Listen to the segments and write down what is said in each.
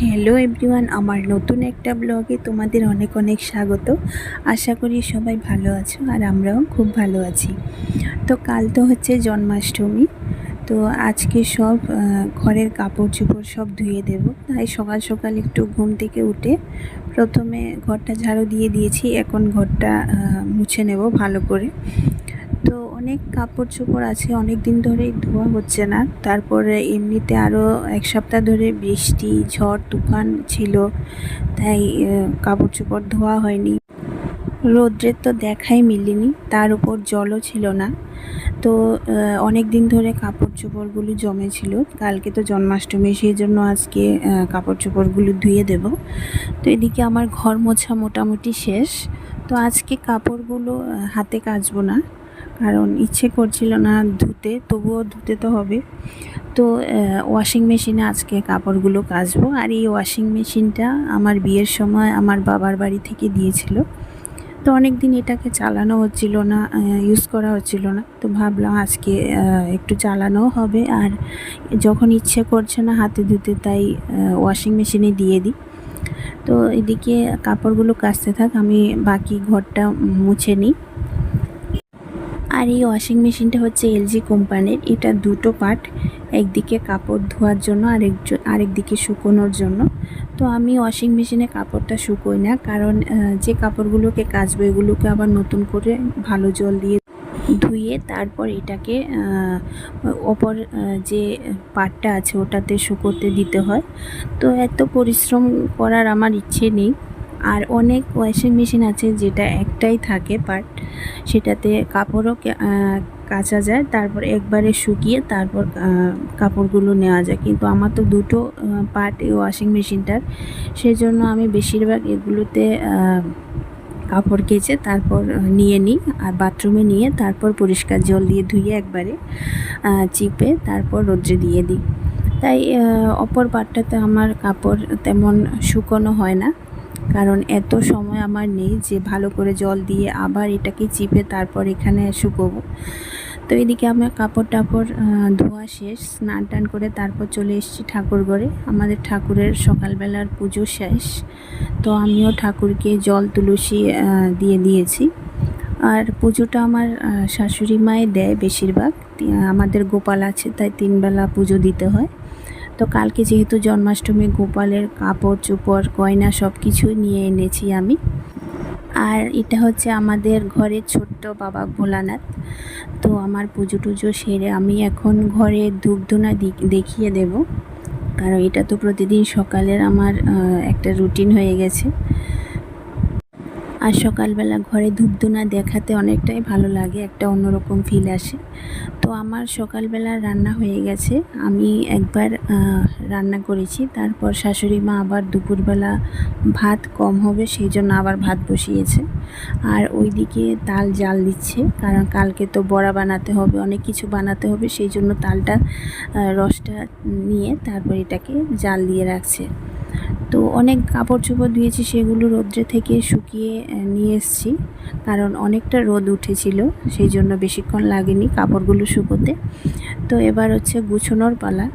Hello everyone আমার নতুন একটা ব্লগে তোমাদের অনেক অনেক স্বাগত। আশা করি সবাই ভালো আছো আর আমরাও খুব ভালো আছি। তো কাল তো হচ্ছে জন্মাষ্টমী, তো আজকে সব ঘরের কাপড় চোপড় সব ধুয়ে দেব। তাই সকাল সকাল একটু ঘুম থেকে উঠে প্রথমে ঘরটা ঝাড়ু দিয়ে দিয়েছি, এখন ঘরটা মুছে নেব ভালো করে। অনেক কাপড় চোপড় আছে অনেক দিন ধরেই ধোয়া হচ্ছে না। তারপরে এমনিতে আরও এক সপ্তাহ ধরে বৃষ্টি, ঝড়, তুফান ছিল, তাই কাপড় চোপড় ধোয়া হয়নি। রৌদ্রের তো দেখাই মিলেনি, তার উপর জলও ছিল না। তো অনেক দিন ধরে কাপড় চোপড়গুলো জমেছিল, কালকে তো জন্মাষ্টমী সেই জন্য আজকে কাপড় চোপড়গুলো ধুয়ে দেব। তো এদিকে আমার ঘর মোছা মোটামুটি শেষ। তো আজকে কাপড়গুলো হাতে কাচবো না। কারণ ইচ্ছে করছিল না ধুতে, তবুও ধুতে তো হবে। তো ওয়াশিং মেশিনে আজকে কাপড়গুলো কাচবো। আর এই ওয়াশিং মেশিনটা আমার বিয়ের সময় আমার বাবার বাড়ি থেকে দিয়েছিল। তো অনেক দিন এটাকে চালানো হচ্ছিল না ইউজ করা হচ্ছিল না। তো ভাবলাম আজকে একটু চালানোও হবে। আর যখন ইচ্ছে করছে না হাতে ধুতে, তাই ওয়াশিং মেশিনে দিয়ে দিই। তো এদিকে কাপড়গুলো কাচতে থাক, আমি বাকি ঘরটা মুছে নিই। আর এই ওয়াশিং মেশিনটা হচ্ছে এলজি কোম্পানির এটা দুটো পার্ট একদিকে কাপড় ধোয়ার জন্য আরেক আরেকদিকে শুকোনোর জন্য। তো আমি ওয়াশিং মেশিনে কাপড়টা শুকোই না, কারণ যে কাপড়গুলোকে কাচবো এগুলোকে আবার নতুন করে ভালো জল দিয়ে ধুয়ে তারপর এটাকে ওপর যে পাটটা আছে ওটাতে শুকোতে দিতে হয়। তো এত পরিশ্রম করার আমার ইচ্ছে নেই। আর অনেক ওয়াশিং মেশিন আছে যেটা একটাই থাকে পার্ট সেটাতে কাপড়ও কাচা যায়, তারপর একবারে শুকিয়ে তারপর কাপড়গুলো নেওয়া যায়। কিন্তু আমার তো দুটো পার্ট এই ওয়াশিং মেশিনটার সেই জন্য আমি বেশিরভাগ এগুলোতে কাপড় কেচে তারপর নিয়ে নিই, আর বাথরুমে নিয়ে তারপর পরিষ্কার জল দিয়ে ধুয়ে একবারে চিপে তারপর রোদ্রে দিয়ে দিই। তাই অপর পাটটাতে আমার কাপড় তেমন শুকোনো হয় না। কারণ এত সময় আমার নেই যে ভালো করে জল দিয়ে আবার এটাকে চিপে তারপর এখানে শুকোবো। তো এদিকে আমার কাপড় টাপড় ধোয়া শেষ, স্নান টান করে তারপর চলে এসেছি ঠাকুর ঘরে। আমাদের ঠাকুরের সকালবেলার পুজো শেষ, তো আমিও ঠাকুরকে জল, তুলসী দিয়ে দিয়েছি। আর পুজোটা আমার শাশুড়ি মায়ে দেয় বেশিরভাগ আমাদের গোপাল আছে, তাই তিনবেলা পুজো দিতে হয়। তো কালকে যেহেতু জন্মাষ্টমী, গোপালের কাপড় চোপড়, গয়না সব কিছু নিয়ে এনেছি আমি। আর এটা হচ্ছে আমাদের ঘরের ছোট্ট বাবা ভোলানাথ। তো আমার পুজো টুজো সেরে আমি এখন ঘরে ধূপধুনা দেখিয়ে দেব। কারণ এটা তো প্রতিদিন সকালের আমার একটা রুটিন হয়ে গেছে। আর সকালবেলা ঘরে ধূপধুনা দেখাতে অনেকটাই ভালো লাগে, একটা অন্যরকম ফিল আসে। তো আমার সকালবেলা রান্না হয়ে গেছে। আমি একবার রান্না করেছি, তারপর শাশুড়ি মা আবার দুপুরবেলা ভাত কম হবে, সেই জন্য আবার ভাত বসিয়েছে। আর ওইদিকে তাল জাল দিচ্ছে, কারণ কালকে তো বড়া বানাতে হবে, অনেক কিছু বানাতে হবে, সেই জন্য তালটা রসটা নিয়ে তারপর এটাকে জাল দিয়ে রাখছে। তো অনেক কাপড় চোপড় ধুয়েছি, সেগুলো রোদ্রে থেকে শুকিয়ে নিয়ে এসেছি। কারণ অনেকটা রোদ উঠেছিল, সেই জন্য বেশিক্ষণ লাগেনি কাপড়গুলো শুকোতে। তো এবার হচ্ছে গুছোনোর পালা।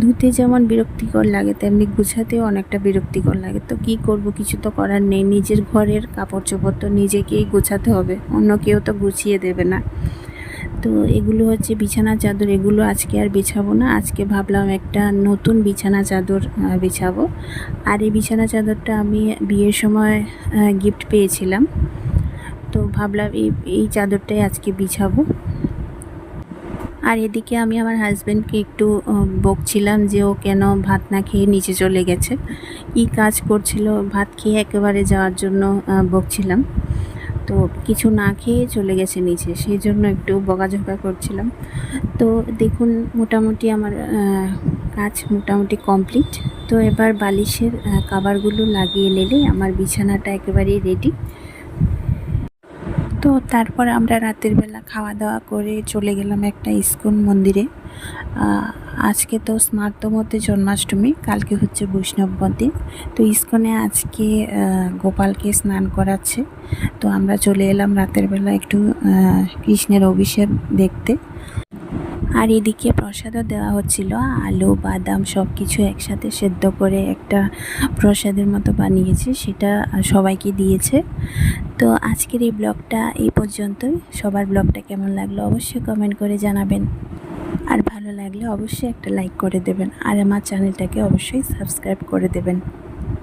ধুতে যেমন বিরক্তিকর লাগে, তেমনি গুছাতেও অনেকটা বিরক্তিকর লাগে। তো কি করব, কিছু তো করার নেই। নিজের ঘরের কাপড় চোপড় তো নিজেকেই গুছাতে হবে, অন্য কেউ তো গুছিয়ে দেবে না। তো এগুলো হচ্ছে বিছানা চাদর, এগুলো আজকে আর বিছাবো না। আজকে ভাবলাম একটা নতুন বিছানা চাদর বিছাবো। আর এই বিছানা চাদরটা আমি বিয়ের সময় গিফট পেয়েছিলাম। তো ভাবলাম এই এই চাদরটাই আজকে বিছাবো। আর এদিকে আমি আমার হাজব্যান্ডকে একটু বকছিলাম যে ও কেন ভাত না খেয়ে নিচে চলে গেছে। কী কাজ করছিল ভাত খেয়ে একেবারে যাওয়ার জন্য বকছিলাম। তো কিছু না খেয়ে চলে গেছে নিচে। সেই জন্য একটু বকাঝকা করছিলাম। তো দেখুন মোটামুটি আমার কাজ মোটামুটি কমপ্লিট। তো এবার বালিশের আহ, কাভারগুলো লাগিয়ে নিলে আমার বিছানাটা একেবারেই রেডি তো তারপর আমরা রাতের বেলা খাওয়া দাওয়া করে চলে গেলাম একটা ইস্কন মন্দিরে। আজকে তো স্মার্তমতে জন্মাষ্টমী, কালকে হচ্ছে বৈষ্ণব মন্দির তো ইস্কনে আজকে গোপালকে স্নান করাচ্ছে। তো আমরা চলে এলাম রাতের বেলা একটু কৃষ্ণের অভিষেক দেখতে। আর এদিকে প্রসাদও দেওয়া হচ্ছিল, আলু, বাদাম সব কিছু একসাথে সেদ্ধ করে একটা প্রসাদের মতো বানিয়েছে, সেটা সবাইকে দিয়েছে। তো আজকের এই ব্লগটা এই পর্যন্তই। সবার ব্লগটা কেমন লাগল অবশ্যই কমেন্ট করে জানাবেন। আর ভালো লাগলে অবশ্যই একটা লাইক করে দেবেন। আর আমার চ্যানেলটাকে অবশ্যই সাবস্ক্রাইব করে দেবেন।